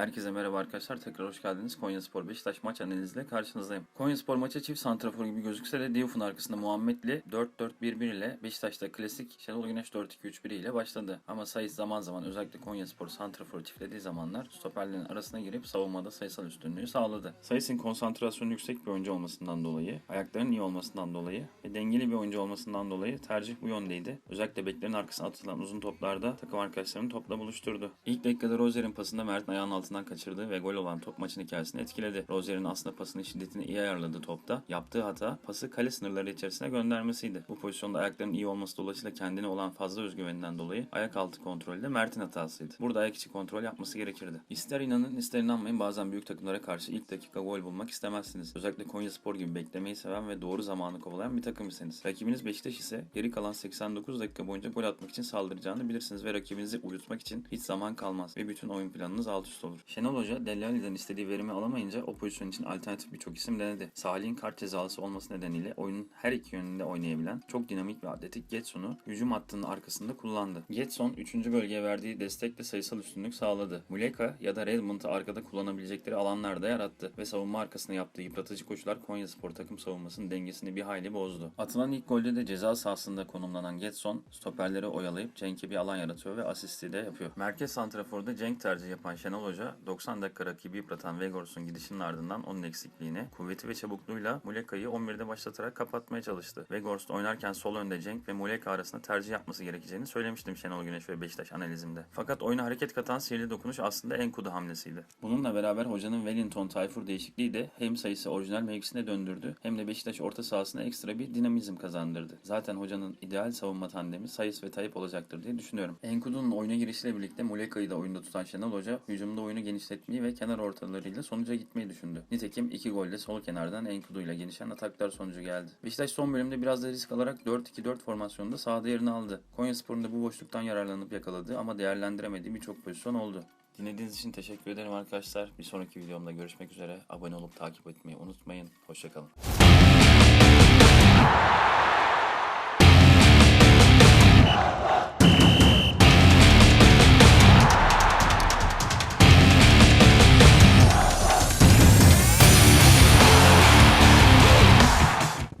Herkese merhaba arkadaşlar. Tekrar hoş geldiniz. Konya Spor Beşiktaş maç analiziyle karşınızdayım. Konya Spor maça çift santrafor gibi gözükse de Diouf'un arkasında Muhammedli 4-4-1-1 ile Beşiktaş'ta klasik Şenol Güneş 4-2-3-1 ile başladı. Ama sayı zaman zaman özellikle Konya Spor santraforu çiftlediği zamanlar stoperlerin arasına girip savunmada sayısal üstünlüğü sağladı. Sayısın konsantrasyonu yüksek bir oyuncu olmasından dolayı, ayaklarının iyi olmasından dolayı ve dengeli bir oyuncu olmasından dolayı tercih bu yöndeydi. Özellikle beklerin arkasına atılan uzun toplarda takım arkadaşlarını topla buluşturdu. İlk dakikada Rozier'in pasında Mert'in ayağının altından kaçırdığı ve gol olan top maçın hikayesini etkiledi. Rozier'in aslında pasının şiddetini iyi ayarladığı topta yaptığı hata pası kale sınırları içerisine göndermesiydi. Bu pozisyonda ayaklarının iyi olması dolayısıyla kendine olan fazla özgüveninden dolayı ayak altı kontrolü de Mert'in hatasıydı. Burada ayak içi kontrol yapması gerekirdi. İster inanın ister inanmayın bazen büyük takımlara karşı ilk dakika gol bulmak istemezsiniz. Özellikle Konya Spor gibi beklemeyi seven ve doğru zamanı kovalayan bir takım iseniz. Rakibiniz Beşiktaş ise geri kalan 89 dakika boyunca gol atmak için saldıracağını bilirsiniz ve rakibinizi uyutmak için hiç zaman kalmaz ve bütün oyun planınız alt üst olur. Şenol Hoca Delali'den istediği verimi alamayınca o pozisyon için alternatif birçok isim denedi. Salih'in kart cezalısı olması nedeniyle oyunun her iki yönünde oynayabilen çok dinamik ve atletik Getson'u hücum hattının arkasında kullandı. Getson 3. bölgeye verdiği destekle sayısal üstünlük sağladı. Muleka ya da Redmond'u arkada kullanabilecekleri alanlarda yarattı ve savunma arkasına yaptığı yıpratıcı koşular Konya Spor takım savunmasının dengesini bir hayli bozdu. Atılan ilk golde de ceza sahasında konumlanan Getson stoperleri oyalayıp Cenk'e bir alan yaratıyor ve asisti de yapıyor. Merkez santraforda Cenk tercih yapan Şenol Hoca 90 dakika rakibi yıpratan Vegors'un gidişinin ardından onun eksikliğini kuvveti ve çabukluğuyla Muleka'yı 11'de başlatarak kapatmaya çalıştı. Vegors oynarken sol önde Cenk ve Muleka arasında tercih yapması gerekeceğini söylemiştim Şenol Güneş ve Beşiktaş analizimde. Fakat oyuna hareket katan sihirli dokunuş aslında Enkudu hamlesiydi. Bununla beraber hocanın Wellington Tayfur değişikliği de hem sayısı orijinal mevkisine döndürdü hem de Beşiktaş orta sahasına ekstra bir dinamizm kazandırdı. Zaten hocanın ideal savunma tandemi Sayıs ve Tayyip olacaktır diye düşünüyorum. Enkudu'nun oyuna girişiyle birlikte Muleka'yı da oyunda tutan Şenol Hoca hücumda oyunu genişletmeyi ve kenar ortalarıyla sonuca gitmeyi düşündü. Nitekim iki golle sol kenardan Enkudu ile gelişen ataklar sonucu geldi. Beşiktaş son bölümde biraz da risk alarak 4-2-4 formasyonunda sahada yerini aldı. Konyaspor'un da bu boşluktan yararlanıp yakaladığı ama değerlendiremediği birçok pozisyon oldu. Dinlediğiniz için teşekkür ederim arkadaşlar. Bir sonraki videomda görüşmek üzere. Abone olup takip etmeyi unutmayın. Hoşçakalın.